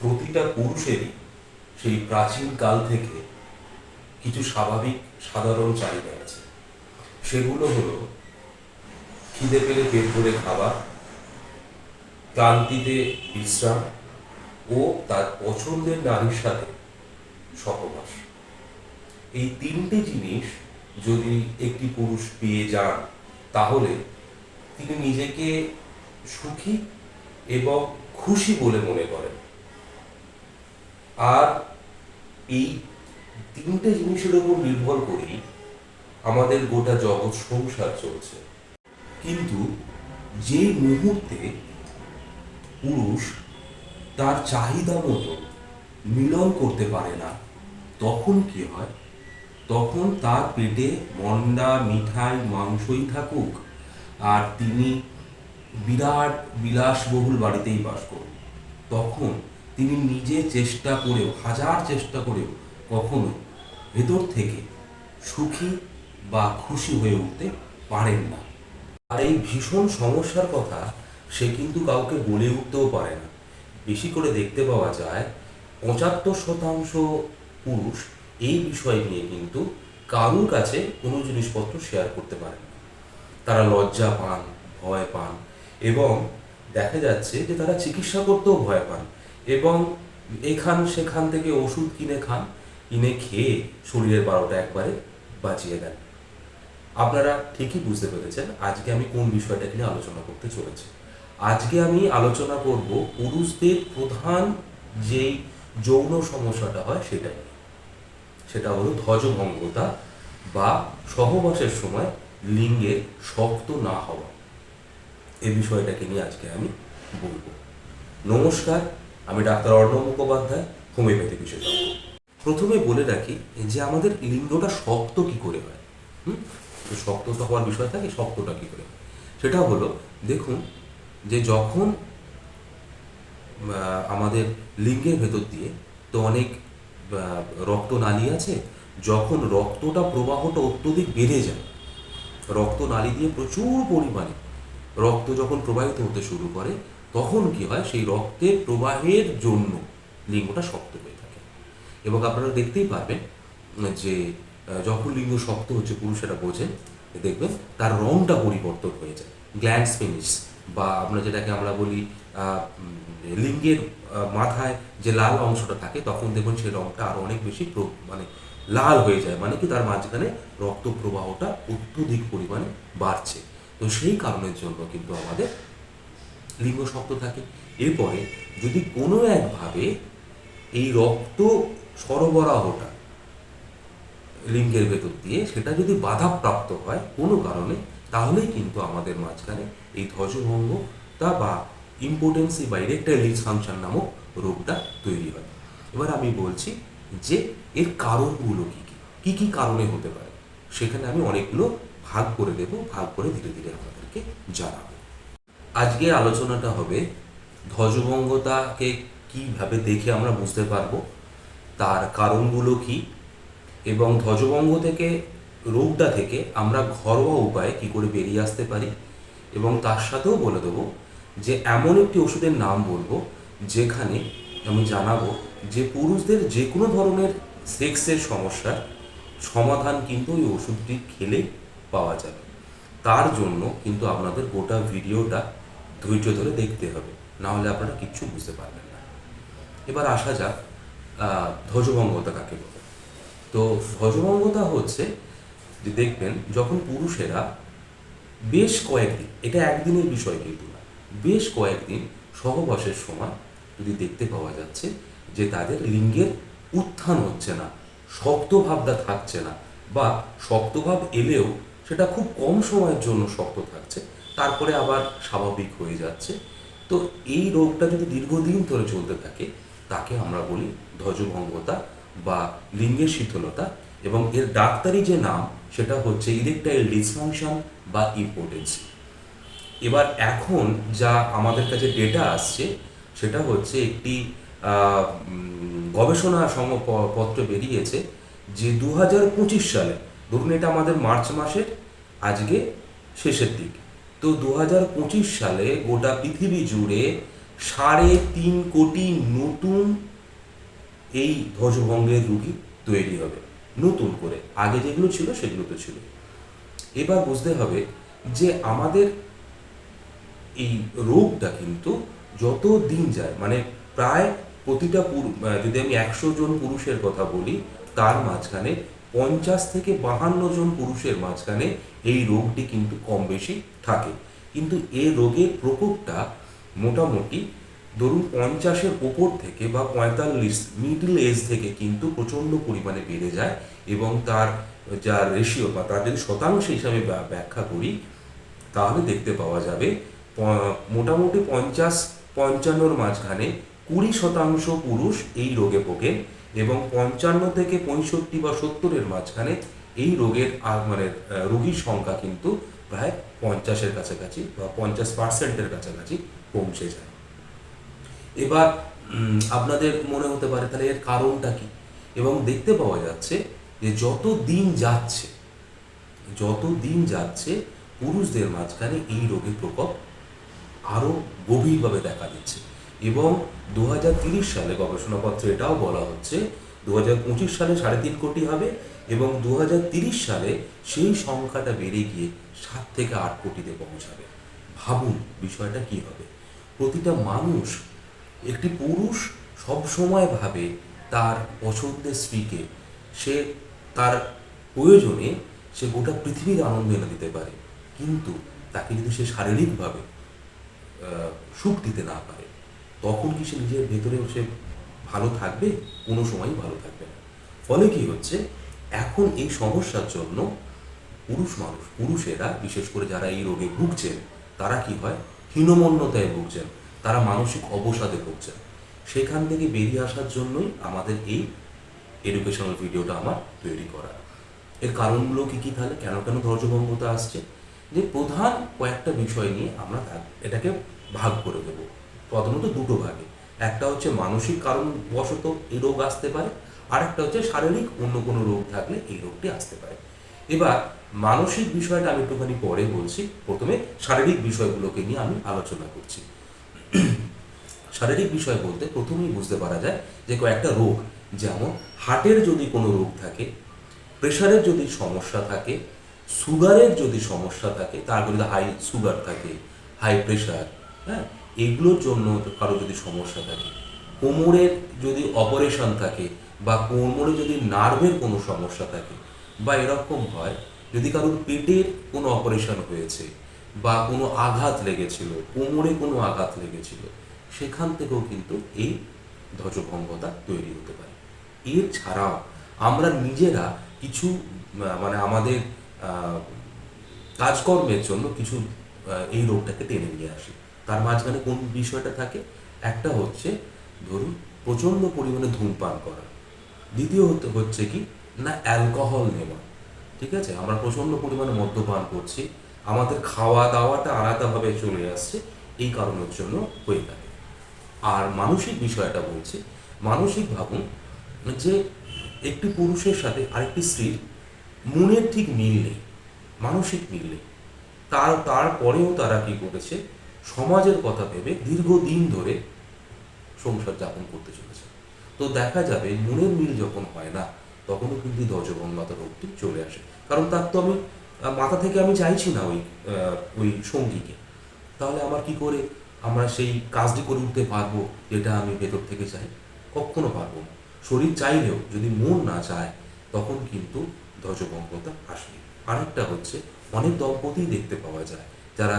প্রতিটা পুরুষেরই সেই প্রাচীন কাল থেকে কিছু স্বাভাবিক সাধারণ চাহিদা আছে। সেগুলো হলো খিদে পেলে পেট ভরে খাবার ক্লান্তিতে বিশ্রাম ও তার পছন্দের নারীর সাথে সহবাস। এই তিনটে জিনিস যদি একটি পুরুষ পেয়ে যান, তাহলে তিনি নিজেকে সুখী এবং খুশি বলে মনে করেন। আর এই তিনটে জিনিসের উপর নির্ভর করেই আমাদের গোটা জগৎ সংসার চলছে। কিন্তু যে মুহূর্তে পুরুষ তার চাহিদা মতো মিলন করতে পারে না, তখন কি হয়? তখন তার পেটে মন্ডা, মিঠাই, মাংসই থাকুক আর তিনি বিরাট বিলাসবহুল বাড়িতেই বাস করুন। তখন তিনি নিজে চেষ্টা করেও, হাজার চেষ্টা করেও কখনো ভেতর থেকে সুখী বা খুশি হয়ে উঠতে পারেন না। আর এই ভীষণ সমস্যার কথা সে কিন্তু কাউকে বলে উঠতেও পারে না। বেশি করে দেখতে পাওয়া যায়, পঁচাত্তর শতাংশ পুরুষ এই বিষয় নিয়ে কিন্তু কারুর কাছে কোনো জিনিসপত্র শেয়ার করতে পারে না। তারা লজ্জা পান, ভয় পান এবং দেখা যাচ্ছে যে তারা চিকিৎসা করতেও ভয় পান। এবং এখান, সেখান থেকে ওষুধ কিনে খান, কিনে খেয়ে শরীরের বারোটা একবারে বাঁচিয়ে দেন। আপনারা ঠিকই বুঝতে পেরেছেন আজকে আমি কোন বিষয়টা নিয়ে আলোচনা করতে চলেছি। আজকে আমি আলোচনা করব পুরুষদের প্রধান যেই যৌন সমস্যাটা হয় সেটা নিয়ে। সেটা হলো ধ্বজভঙ্গতা বা সহবাসের সময় লিঙ্গের শক্ত না হওয়া। এ বিষয়টাকে নিয়ে আজকে আমি বলব। নমস্কার আমি ডাক্তার অর্ণব মুখোপাধ্যায় হোমিওপ্যাথি বিশেষজ্ঞ। প্রথমে বলে রাখি যে আমাদের লিঙ্গটা শক্ত কি করে হয় হুম? শক্ত তো হওয়ার বিষয় থাকে শক্তটা কি করে সেটা হলো দেখুন যে যখন আমাদের লিঙ্গের ভেতর দিয়ে তো অনেক আহ, রক্তনালী আছে যখন রক্তটা প্রবাহটা অত্যধিক বেড়ে যায় রক্তনালী দিয়ে প্রচুর পরিমাণে রক্ত যখন প্রবাহিত হতে শুরু করে তখন কি হয়? সেই রক্তের প্রবাহের জন্য লিঙ্গটা শক্ত হয়ে থাকে। এবং আপনারা দেখতেই পাবেন যে যখন লিঙ্গ শক্ত হচ্ছে, পুরুষেরা বোঝেন দেখবেন তার রংটা পরিবর্তন হয়ে যায়। গ্ল্যান্ড ফিনিশ বা আমরা যেটাকে আমরা বলি লিঙ্গের মাথায় যে লাল অংশটা থাকে, তখন দেখবেন সেই রংটা আরও অনেক বেশি মানে লাল হয়ে যায়। মানে কি? তার মাঝখানে রক্ত প্রবাহটা অত্যধিক পরিমাণে বাড়ছে। তো সেই কারণের জন্য কিন্তু আমাদের লিঙ্গ শক্ত থাকে। এরপরে যদি কোনো একভাবে এই রক্ত সরবরাহটা লিঙ্গের ভেতর দিয়ে সেটা যদি বাধাপ্রাপ্ত হয় কোনো কারণে, তাহলেই কিন্তু আমাদের মাঝখানে এই ধ্বজভঙ্গতা বা ইম্পোর্টেন্সি বা ইরেকটাইল ডিসফাংশন নামক রোগটা তৈরি হয়। এবার আমি বলছি যে এর কারণগুলো কী কী? কী কী কারণে হতে পারে? সেখানে আমি অনেকগুলো ভাগ করে দেব, ভাগ করে ধীরে ধীরে আপনাদেরকে জানাব। আজকে আলোচনাটা হবে ধ্বজভঙ্গতাকে কীভাবে দেখে আমরা বুঝতে পারব, তার কারণগুলো কি, এবং ধ্বজভঙ্গ থেকে, রোগটা থেকে আমরা ঘরোয়া উপায়ে কি করে বেরিয়ে আসতে পারি, এবং তার সাথেও বলে দেবো যে এমন একটি ওষুধের নাম বলব যেখানে, আমি জানাব যে পুরুষদের যে কোনো ধরনের সেক্সের সমস্যার সমাধান কিন্তু ওই ওষুধটি খেলে পাওয়া যাবে। তার জন্য কিন্তু আপনাদের গোটা ভিডিওটা ধৈর্য ধরে দেখতে হবে না হলে আপনারা কিচ্ছু বুঝতে পারবেন না। এবার আসা যাক ধ্বজভঙ্গতা কাকে বলে? তো ধ্বজভঙ্গতা হচ্ছে যে দেখবেন, যখন পুরুষেরা বেশ কয়েকদিন, এটা একদিনের বিষয় কিন্তু না, বেশ কয়েকদিন সহবাসের সময় যদি দেখতে পাওয়া যাচ্ছে যে তাদের লিঙ্গের উত্থান হচ্ছে না, শক্ত ভাবটা থাকছে না, বা শক্তভাব এলেও সেটা খুব কম সময়ের জন্য শক্ত থাকছে তারপরে আবার স্বাভাবিক হয়ে যাচ্ছে। তো এই রোগটা যদি দীর্ঘদিন ধরে চলতে থাকে, তাকে আমরা বলি ধ্বজভঙ্গতা বা লিঙ্গের শীতলতা এবং এর ডাক্তারি যে নাম, সেটা হচ্ছে ইরেকটাইল ডিসফাংশন বা ইম্পোর্টেন্সি এবার এখন যা আমাদের কাছে ডেটা আসছে, সেটা হচ্ছে একটি গবেষণা সমপত্র বেরিয়েছে যে দু হাজার পঁচিশ সালে, ধরুন এটা আমাদের মার্চ মাসের, আজকে শেষের দিক। তো দু হাজার পঁচিশ সালে গোটা পৃথিবী জুড়ে সাড়ে তিন কোটি নতুন এই ধ্বজভঙ্গের রুগী তৈরি হবে। নতুন করে। আগে যেগুলো ছিল, সেগুলো তো ছিল। এবার বুঝতে হবে যে আমাদের এই রোগটা কিন্তু যত দিন যায় মানে প্রায় প্রতিটা যদি আমি একশো জন পুরুষের কথা বলি, তার মাঝখানে পঞ্চাশ থেকে বাহান্ন জন পুরুষের মাঝখানে এই রোগটি কিন্তু কম বেশি থাকে। কিন্তু এই রোগের প্রকোপটা মোটামুটি ধরুন পঞ্চাশের ওপর থেকে বা পঁয়তাল্লিশ মিডল এজ থেকে কিন্তু প্রচণ্ড পরিমাণে বেড়ে যায় এবং তার যা রেশিও বা তার যদি শতাংশ হিসাবে ব্যা- ব্যাখ্যা করি, তাহলে দেখতে পাওয়া যাবে মোটামুটি পঞ্চাশ, পঞ্চান্নর মাঝখানে কুড়ি শতাংশ পুরুষ এই রোগে ভোগেন। এবং পঞ্চান্ন থেকে পঁয়ষট্টি বা সত্তরের মাঝখানে এই রোগের মানে রোগীর সংখ্যা কিন্তু প্রায় পঞ্চাশের কাছাকাছি বা পঞ্চাশ পার্সেন্টের কাছাকাছি পৌঁছে যায়। এবার আপনাদের মনে হতে পারে তাহলে এর কারণটা কি? এবং দেখতে পাওয়া যাচ্ছে যে যত দিন যাচ্ছে, যত দিন যাচ্ছে পুরুষদের মাঝখানে এই রোগের প্রকোপ আরও গভীরভাবে দেখা দিচ্ছে। এবং দু সালে গবেষণাপত্রে এটাও বলা হচ্ছে দু হাজার পঁচিশ সালে সাড়ে তিন কোটি হবে এবং দু সালে সেই সংখ্যাটা বেড়ে গিয়ে সাত থেকে আট কোটিতে পৌঁছাবে। ভাবুন বিষয়টা কি হবে? প্রতিটা মানুষ একটি পুরুষ সবসময় ভাবে তার পছন্দের স্ত্রীকে। সে তার প্রয়োজনে সে গোটা পৃথিবীর আনন্দ এনে দিতে পারে। কিন্তু তাকে যদি সে শারীরিকভাবে সুখ দিতে না পারে তখন কি সে নিজের ভেতরে সে ভালো থাকবে? কোনো সময়ই ভালো থাকবে না। ফলে কি হচ্ছে? এখন এই সমস্যার জন্য পুরুষ মানুষ, পুরুষেরা, বিশেষ করে যারা এই রোগে ভুগছেন, তারা কি হয়? হীনমন্যতায় ভুগছেন। তারা মানসিক অবসাদে ভুগছেন। সেখান থেকে বেরিয়ে আসার জন্যই আমাদের এই এডুকেশনাল ভিডিওটা আমার তৈরি করা। এর কারণগুলো কি কি তাহলে? কেন কেন ধৈর্যভঙ্গতা আসছে? যে প্রধান কয়েকটা বিষয় নিয়ে আমরা এটাকে ভাগ করে দেব। প্রধানত দুটো ভাগে। একটা হচ্ছে মানসিক কারণ বশত এই রোগ আসতে পারে আর একটা হচ্ছে শারীরিক অন্য কোনো রোগ থাকলে এই রোগটি আসতে পারে। এবার মানসিক বিষয়টা আমি একটুখানি পরে বলছি। প্রথমে শারীরিক বিষয়গুলোকে নিয়ে আমি আলোচনা করছি। শারীরিক বিষয় বলতে প্রথমেই বুঝতে পারা যায় যে কয়েকটা রোগ, যেমন হার্টের যদি কোনো রোগ থাকে, প্রেশারের যদি সমস্যা থাকে, সুগারের যদি সমস্যা থাকে, তার যদি হাই সুগার থাকে, হাই প্রেশার হ্যাঁ এগুলোর জন্য কারও যদি সমস্যা থাকে, কোমরের যদি অপারেশন থাকে বা কোমরে যদি নার্ভের কোনো সমস্যা থাকে বা এরকম হয়, যদি কারোর পেটের কোনো অপারেশন হয়েছে বা কোনো আঘাত লেগেছিল, কোমরে কোনো আঘাত লেগেছিল, সেখান থেকেও কিন্তু এই ধ্বজভঙ্গতা তৈরি হতে পারে। এর ছাড়াও আমরা নিজেরা কিছু মানে আমাদের কাজকর্মের জন্য কিছু এই রোগটাকে টেনে নিয়ে আসি। তার মাঝখানে কোন বিষয়টা থাকে? একটা হচ্ছে, ধরুন, প্রচণ্ড পরিমাণে ধূমপান করা। দ্বিতীয় হতে হচ্ছে কি? না, অ্যালকোহল নেওয়া। ঠিক আছে? আমরা প্রচণ্ড পরিমাণে মদ্যপান করছি। আমাদের খাওয়া দাওয়াটা আলাদাভাবে চলে আসছে। এই কারণের জন্য হয়ে থাকে। আর মানসিক বিষয়টা বলছি। মানসিক ভাবুন যে, একটি পুরুষের সাথে আরেকটি স্ত্রীর মনের ঠিক মিল নেই, মানসিক মিল নেই। তার তারপরেও তারা কি করেছে? সমাজের কথা ভেবে দীর্ঘদিন ধরে সংসার যাপন করতে চলেছে। তো দেখা যাবে মনের মিল যখন হয় না, তখনও কিন্তু ধ্বজভঙ্গতা রোগটি চলে আসে। কারণ তার তো আমি মাথা থেকে আমি চাইছি না ওই ওই সঙ্গীকে। তাহলে আমার কি করে আমরা সেই কাজটি করে উঠতে পারব যেটা আমি ভেতর থেকে চাই? কখনো পারব না। শরীর চাইলেও যদি মন না চায়, তখন কিন্তু ধ্বজভঙ্গতা আসে। আরেকটা হচ্ছে অনেক দম্পতি দেখতে পাওয়া যায় যারা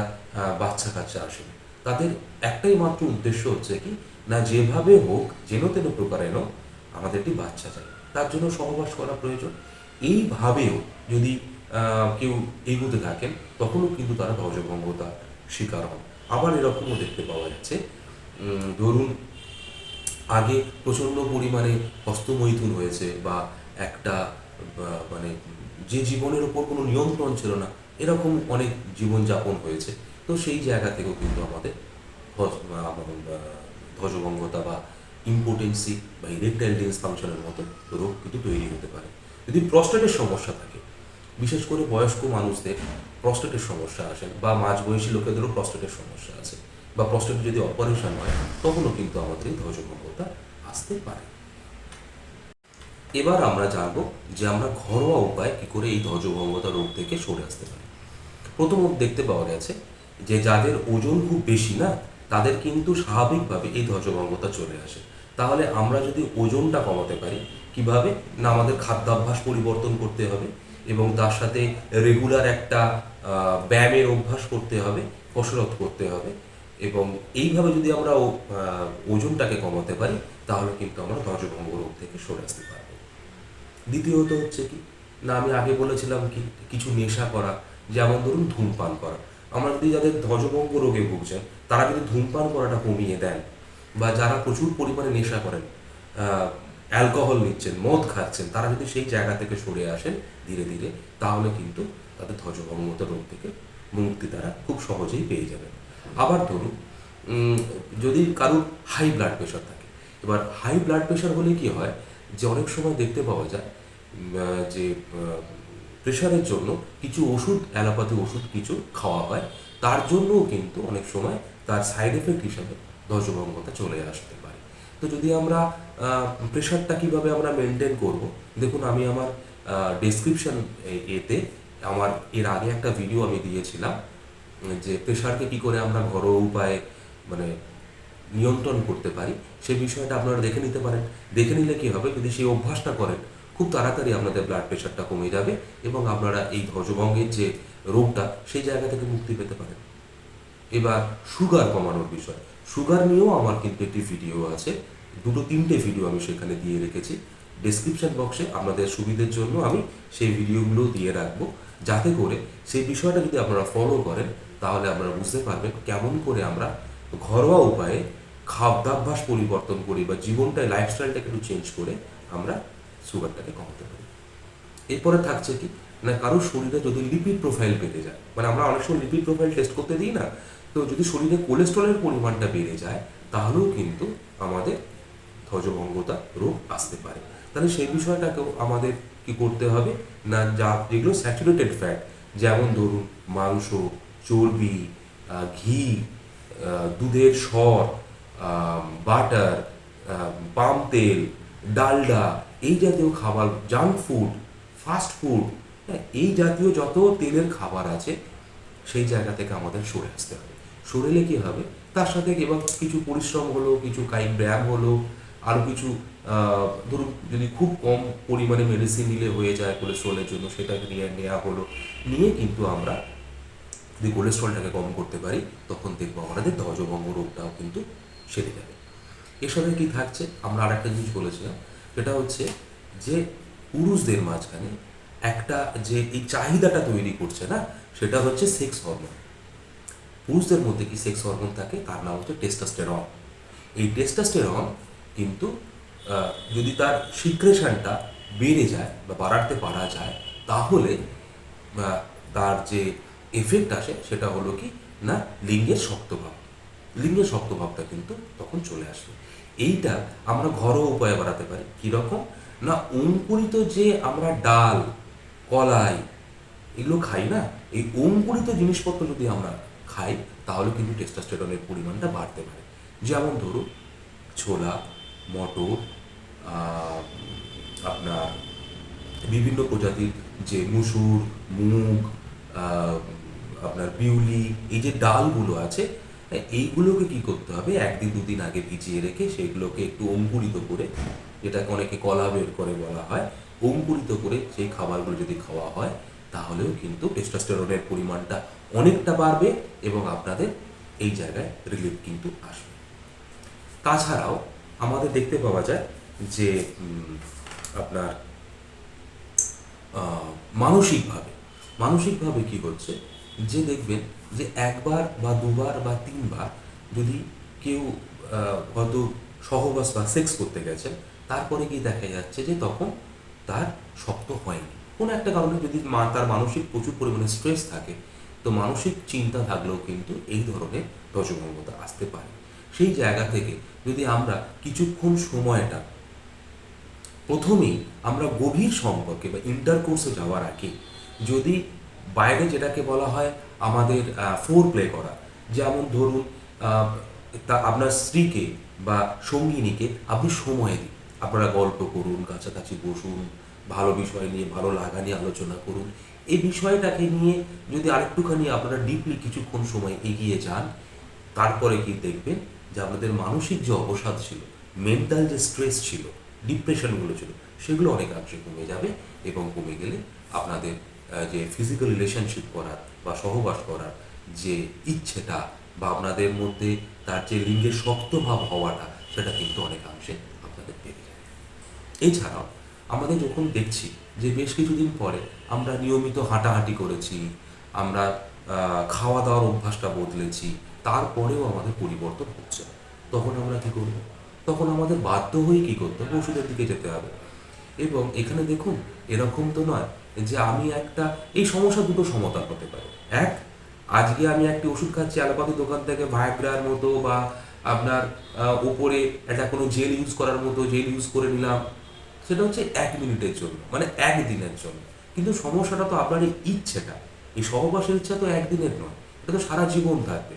বাচ্চা কাচ্চা আসেন তাদের একটাই মাত্র উদ্দেশ্য হচ্ছে কি, না যেভাবে হোক, যেন তেন প্রকারেণ আমাদের একটি বাচ্চা চাই তার জন্য সহবাস করা প্রয়োজন। এইভাবেও যদি কেউ এগোতে থাকেন, তখনও কিন্তু তারা ধ্বজভঙ্গতার শিকার হন। আবার এরকমও দেখতে পাওয়া যাচ্ছে। ধরুন, আগে প্রচণ্ড পরিমাণে হস্তমৈথুন হয়েছে বা একটা মানে যে জীবনের উপর কোনো নিয়ন্ত্রণ ছিল না এরকম অনেক জীবনযাপন হয়েছে। তো সেই জায়গা থেকেও কিন্তু আমাদের ধ্বজভঙ্গতা বা ইম্পোর্টেন্সি বা ইরেকটাইল ডিসফাংশনের মতো রোগ কিন্তু তৈরি হতে পারে। যদি প্রস্টেটের সমস্যা থাকে, বিশেষ করে বয়স্ক মানুষদের প্রস্টেটের সমস্যা আসে বা মাঝবয়সী লোকেদেরও প্রস্টেটের সমস্যা আছে বা প্রস্টেটে যদি অপারেশন হয়, তখনও কিন্তু আমাদের এই ধ্বজভঙ্গতা আসতে পারে। এবার আমরা জানব যে আমরা ঘরোয়া উপায় কি করে এই ধ্বজভঙ্গতা রোগ থেকে সরে আসতে পারি। প্রথমত দেখতে পাওয়া গেছে যে যাদের ওজন খুব বেশি না, তাদের কিন্তু স্বাভাবিকভাবে এই ধ্বজভঙ্গতা চলে আসে। তাহলে আমরা যদি ওজনটা কমাতে পারি, কীভাবে? না আমাদের খাদ্যাভ্যাস পরিবর্তন করতে হবে এবং তার সাথে রেগুলার একটা ব্যায়ামের অভ্যাস করতে হবে, কসরত করতে হবে এবং এইভাবে যদি আমরা ওজনটাকে কমাতে পারি, তাহলে কিন্তু আমরা ধ্বজভঙ্গ রোগ থেকে সরে আসতে পারব। দ্বিতীয়ত হচ্ছে কি? না, আমি আগে বলেছিলাম কি? কিছু নেশা করা যেমন ধরুন ধূমপান করা। আমরা যদি যাদের ধ্বজভঙ্গ রোগে ভুগছেন, তারা যদি ধূমপান করাটা কমিয়ে দেন বা যারা প্রচুর পরিমাণে নেশা করেন অ্যালকোহল নিচ্ছেন, মদ খাচ্ছেন, তারা যদি সেই জায়গা থেকে সরে আসেন ধীরে ধীরে, তাহলে কিন্তু তাদের ধ্বজভঙ্গতা রোগ থেকে মুক্তি তারা খুব সহজেই পেয়ে যাবেন। আবার ধরুন যদি কারোর হাই ব্লাড প্রেশার থাকে, এবার হাই ব্লাড প্রেশার হলে কি হয় যে অনেক সময় দেখতে পাওয়া যায় যে প্রেশারের জন্য কিছু ওষুধ, অ্যালোপ্যাথি ওষুধ কিছু খাওয়া হয়। তার জন্যও কিন্তু অনেক সময় তার সাইড এফেক্ট হিসাবে ধ্বজভঙ্গতা চলে আসতে পারে। তো যদি আমরা প্রেশারটা কীভাবে আমরা মেনটেন করব? দেখুন, আমি আমার ডেসক্রিপশন এতে আমার, এর আগে একটা ভিডিও আমি দিয়েছিলাম, যে প্রেশারকে কি করে আমরা ঘরোয়া উপায়ে মানে নিয়ন্ত্রণ করতে পারি, সে বিষয়টা আপনারা দেখে নিতে পারেন। দেখে নিলে কী হবে? যদি সেই অভ্যাসটা করেন খুব তাড়াতাড়ি আপনাদের ব্লাড প্রেশারটা কমে যাবে এবং আপনারা এই ধ্বজভঙ্গের যে রোগটা, সেই জায়গা থেকে মুক্তি পেতে পারেন। এবার সুগার কমানোর বিষয়। সুগার নিয়েও আমার কিন্তু একটি ভিডিও আছে। দুটো, তিনটে ভিডিও আমি সেখানে দিয়ে রেখেছি। ডেসক্রিপশন বক্সে আপনাদের সুবিধের জন্য আমি সেই ভিডিওগুলো দিয়ে রাখব। যাতে করে সেই বিষয়টা যদি আপনারা ফলো করেন, তাহলে আপনারা বুঝতে পারবেন কেমন করে আমরা ঘরোয়া উপায়ে খাদ্যাভ্যাস পরিবর্তন করি বা জীবনটায় লাইফস্টাইলটাকে একটু চেঞ্জ করে আমরা সুগারটাকে কমাতে পারি। এরপরে থাকছে কি না কারোর শরীরে যদি লিপিড প্রোফাইল বেড়ে যায় মানে আমরা অনেক সময় লিপিড প্রোফাইল টেস্ট করতে দিই না, তো যদি শরীরে কোলেস্ট্রলের পরিমাণটা বেড়ে যায়, তাহলেও কিন্তু আমাদের ধ্বজভঙ্গতা রোগ আসতে পারে। তাহলে সেই বিষয়টাকেও আমাদের কি করতে হবে, না যা যেগুলো স্যাচুরেটেড ফ্যাট যেমন ধরুন মাংস, চর্বি ঘি দুধের সর বাটার পাম তেল, ডালডা এই জাতীয় খাবার জাঙ্ক ফুড ফাস্ট ফুড এই জাতীয় যত তেলের খাবার আছে, সেই জায়গা থেকে আমাদের সরে আসতে হবে। সরেলে কী হবে? তার সাথে এবার কিছু পরিশ্রম হলো, কিছু কায়িক ব্যায়াম হলো আরও কিছু ধরুন যদি খুব কম পরিমাণে মেডিসিন নিলে হয়ে যায় কোলেস্ট্রলের জন্য, সেটাকে নিয়ে নেওয়া হলো। নিয়ে কিন্তু আমরা যদি কোলেস্ট্রলটাকে কম করতে পারি, তখন দেখব আমাদের ধ্বজভঙ্গ রোগটাও কিন্তু সেরে যাবে। এর সাথে কি থাকছে? আমরা আরেকটা জিনিস বলেছিলাম সেটা হচ্ছে যে পুরুষদের মাঝখানে একটা যে এই চাহিদাটা তৈরি করছে না, সেটা হচ্ছে সেক্স হরমোন পুরুষদের মধ্যে কি সেক্স হরমোন থাকে? তার নাম হচ্ছে টেস্টোস্টেরন এই টেস্টোস্টেরন কিন্তু যদি তার সিক্রেশনটা বেড়ে যায় বা বাড়াতে পারা যায়, তাহলে তার যে এফেক্ট আসে সেটা হলো কি? না, লিঙ্গের শক্তভাব। লিঙ্গের শক্তভাবটা কিন্তু তখন চলে আসবে এইটা আমরা ঘরোয়া উপায়ে বাড়াতে পারি। কীরকম না, অঙ্কুরিত যে আমরা ডাল, কলাই, এগুলো খাই না? এই অঙ্কুরিত জিনিসপত্র যদি আমরা খাই, তাহলে কিন্তু টেস্টোস্টেরনের পরিমাণটা বাড়তে পারে। যেমন ধরুন, ছোলা, মটর আপনার বিভিন্ন প্রজাতির যে মুসুর, মুগ আপনার বিউলি এই যে ডালগুলো আছে এইগুলোকে কি করতে হবে? একদিন দুদিন আগে ভিজিয়ে রেখে সেগুলোকে একটু অঙ্কুরিত করে, যেটাকে অনেকে কলা বের করে বলা হয়, অঙ্কুরিত করে সেই খাবারগুলো যদি খাওয়া হয়, তাহলেও কিন্তু টেস্টোস্টেরনের পরিমাণটা অনেকটা বাড়বে এবং আপনাদের এই জায়গায় রিলিফ কিন্তু আসবে। তাছাড়াও আমাদের দেখতে পাওয়া যায় যে আপনার মানসিকভাবে মানসিকভাবে কি হচ্ছে? যে দেখবেন যে একবার বা দুবার বা তিনবার যদি কেউ হয়তো সহবাস বা সেক্স করতে গেছেন তারপরে কি দেখা যাচ্ছে যে তখন তার শক্ত হয়নি। কোনো একটা কারণে যদি মা, তার মানসিক প্রচুর পরিমাণে স্ট্রেস থাকে, তো মানসিক চিন্তা থাকলেও কিন্তু এই ধরনের রজভঙ্গতা আসতে পারে। সেই জায়গা থেকে যদি আমরা কিছুক্ষণ সময়টা প্রথমেই আমরা গভীর সম্পর্কে বা ইন্টারকোর্সে যাওয়ার আগে যদি বাইরে যেটাকে বলা হয় আমাদের ফোর প্লে করা। যেমন ধরুন তা আপনার স্ত্রীকে বা সঙ্গিনীকে আপনি সময় দিন। আপনারা গল্প করুন, কাছাকাছি বসুন, ভালো বিষয় নিয়ে, ভালো লাগা নিয়ে আলোচনা করুন। এই বিষয়টাকে নিয়ে যদি আরেকটুখানি আপনারা ডিপলি কিছুক্ষণ সময় এগিয়ে যান, তারপরে কি দেখবেন যে আপনাদের মানসিক যে অবসাদ ছিল মেন্টাল যে স্ট্রেস ছিল ডিপ্রেশনগুলো ছিল, সেগুলো অনেকাংশে কমে যাবে এবং কমে গেলে আপনাদের যে ফিজিক্যাল রিলেশনশিপ করার বা সহবাস করার যে ইচ্ছেটা বা আপনাদের মধ্যে তার যে লিঙ্গের শক্ত ভাব হওয়াটা, সেটা কিন্তু অনেকাংশে আপনাদের বেড়ে যাবে এছাড়াও আমাদের যখন দেখছি যে বেশ কিছুদিন পরে আমরা নিয়মিত হাঁটাহাঁটি করেছি, আমরা খাওয়া দাওয়ার অভ্যাসটা বদলেছি, তারপরেও আমাদের পরিবর্তন হচ্ছে তখন আমরা কি করব? তখন আমাদের বাধ্য হয়ে কি করতে হবে? ওষুধের দিকে যেতে হবে। এবং এখানে দেখুন, এরকম তো নয় যে আমি একটা, এই সমস্যা দুটো সমাধান হতে পারে। এক, আজকে আমি একটি ওষুধ খাচ্ছি, অ্যালোপ্যাথি দোকান থেকে ভায়াগ্রার মতো বা আপনার উপরে একটা কোনো জেল ইউজ করার মতো জেল ইউজ করে নিলাম। সেটা হচ্ছে এক মিনিটের জন্য মানে একদিনের জন্য। কিন্তু সমস্যাটা তো আপনার এই ইচ্ছেটা। এই সহবাসের ইচ্ছা তো একদিনের নয়, এটা তো সারা জীবন থাকবে।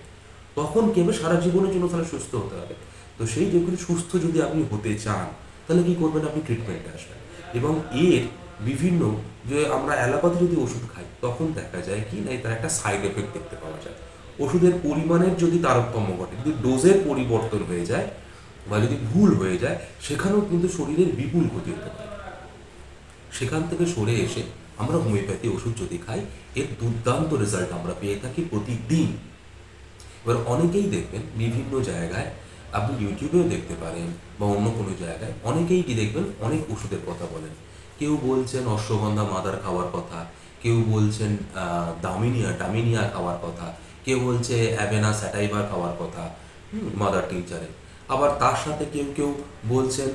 তখন কি হবে? সারা জীবনের জন্য তাহলে সুস্থ হতে হবে। তো সেই যেগুলি সুস্থ যদি আপনি হতে চান, তাহলে কি করবেন? আপনি ট্রিটমেন্টে আসবেন। এবং এর বিভিন্ন যে আমরা অ্যালোপ্যাথি যদি ওষুধ খাই, তখন দেখা যায় কি না তার একটা সাইড এফেক্ট দেখতে পাওয়া যায়। ওষুধের পরিমাণের যদি তারতম্য ঘটে, যদি ডোজের পরিবর্তন হয়ে যায় বা যদি ভুল হয়ে যায়, সেখানেও কিন্তু শরীরের বিপুল ক্ষতি হতে পারে। সেখান থেকে সরে এসে আমরা হোমিওপ্যাথি ওষুধ যদি খাই, এর দুর্দান্ত রেজাল্ট আমরা পেয়ে থাকি প্রতিদিন। এবার অনেকেই দেখবেন বিভিন্ন জায়গায়, আপনি ইউটিউবেও দেখতে পারেন বা অন্য কোনো জায়গায়, অনেকেই কি দেখবেন, অনেক ওষুধের কথা বলেন। কেউ বলছেন অশ্বগন্ধা মাদার খাওয়ার কথা, কেউ বলছেন দামিনিয়া, টামিনিয়া খাওয়ার কথা, কেউ বলছে অ্যাভেনা স্যাটাইভার খাওয়ার কথা মাদার টিচারে আবার তার সাথে কেউ কেউ বলছেন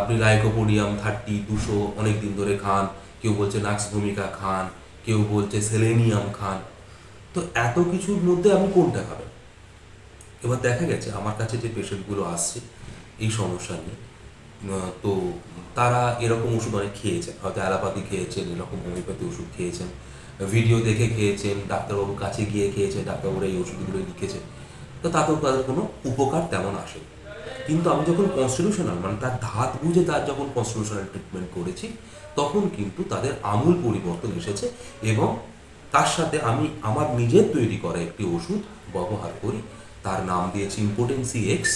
আপনি লাইকোপোডিয়াম থার্টি, দুশো অনেক দিন ধরে খান, কেউ বলছে নাক্স ভূমিকা খান, কেউ বলছে সেলেনিয়াম খান। তো এত কিছুর মধ্যে আপনি কোনটা খাবেন? এবার দেখা গেছে, আমার কাছে যে পেশেন্টগুলো আসছে, এই সমস্যা নিয়ে তো তারা এরকম ওষুধ অনেক খেয়েছেন। হয়তো অ্যালোপ্যাথি খেয়েছেন, এরকম হোমিওপ্যাথি ওষুধ খেয়েছেন, ভিডিও দেখে খেয়েছেন, ডাক্তারবাবুর কাছে গিয়ে খেয়েছেন, ডাক্তারবাবুরা এই ওষুধগুলো লিখেছে তো তাতেও তাদের কোনো উপকার তেমন আসে কিন্তু আমি যখন কনস্টিটিউশনাল মানে তার ধাত বুঝে তার যখন কনস্টিটিউশনাল ট্রিটমেন্ট করেছি, তখন কিন্তু তাদের আমূল পরিবর্তন এসেছে এবং তার সাথে আমি আমার নিজের তৈরি করা একটি ওষুধ ব্যবহার করি। তার নাম দিয়েছি ইম্পোর্টেন্সি এক্স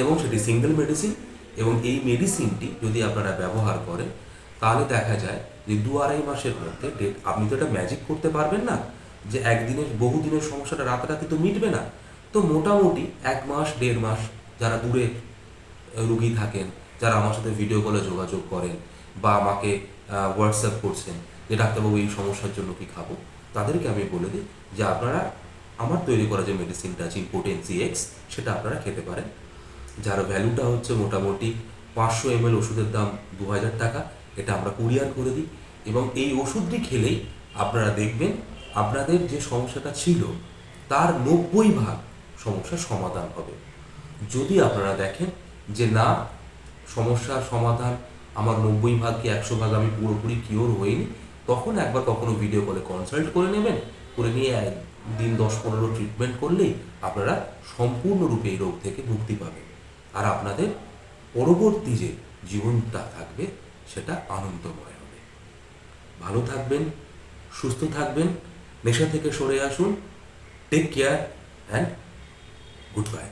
এবং সেটি সিঙ্গেল মেডিসিন এবং এই মেডিসিনটি যদি আপনারা ব্যবহার করেন, তাহলে দেখা যায় যে দু আড়াই মাসের মধ্যে ডেট আপনি তো এটা ম্যাজিক করতে পারবেন না। যে একদিনের, বহুদিনের সমস্যাটা রাতারাতি তো মিটবে না। তো মোটামুটি এক মাস, দেড় মাস যারা দূরে রুগী থাকেন, যারা আমার সাথে ভিডিও কলে যোগাযোগ করেন বা আমাকে হোয়াটসঅ্যাপ করছেন যে, ডাক্তারবাবু, এই সমস্যার জন্য কি খাব? তাদেরকে আমি বলে দিই যে, আপনারা আমার তৈরি করা যে মেডিসিনটা আছে ইম্পোর্টেন্সি এক্স সেটা আপনারা খেতে পারেন। যার ভ্যালুটা হচ্ছে মোটামুটি পাঁচশো এম ওষুধের দাম দু হাজার টাকা, এটা আমরা কুরিয়ার করে দিই এবং এই ওষুধটি খেলেই আপনারা দেখবেন আপনাদের যে সমস্যাটা ছিল, তার নব্বই ভাগ সমস্যার সমাধান হবে। যদি আপনারা দেখেন যে না, সমস্যার সমাধান আমার নব্বই ভাগ কি একশো ভাগ আমি পুরোপুরি কিওর হইনি, তখন একবার কখনো ভিডিও কলে কনসাল্ট করে নেবেন, করে নিয়ে দিন দশ পনেরো ট্রিটমেন্ট করলেই আপনারা সম্পূর্ণরূপে এই রোগ থেকে মুক্তি পাবেন। আর আপনাদের পরবর্তী যে জীবনটা থাকবে, সেটা আনন্দময় হবে। ভালো থাকবেন, সুস্থ থাকবেন, নেশা থেকে সরে আসুন take care and good bye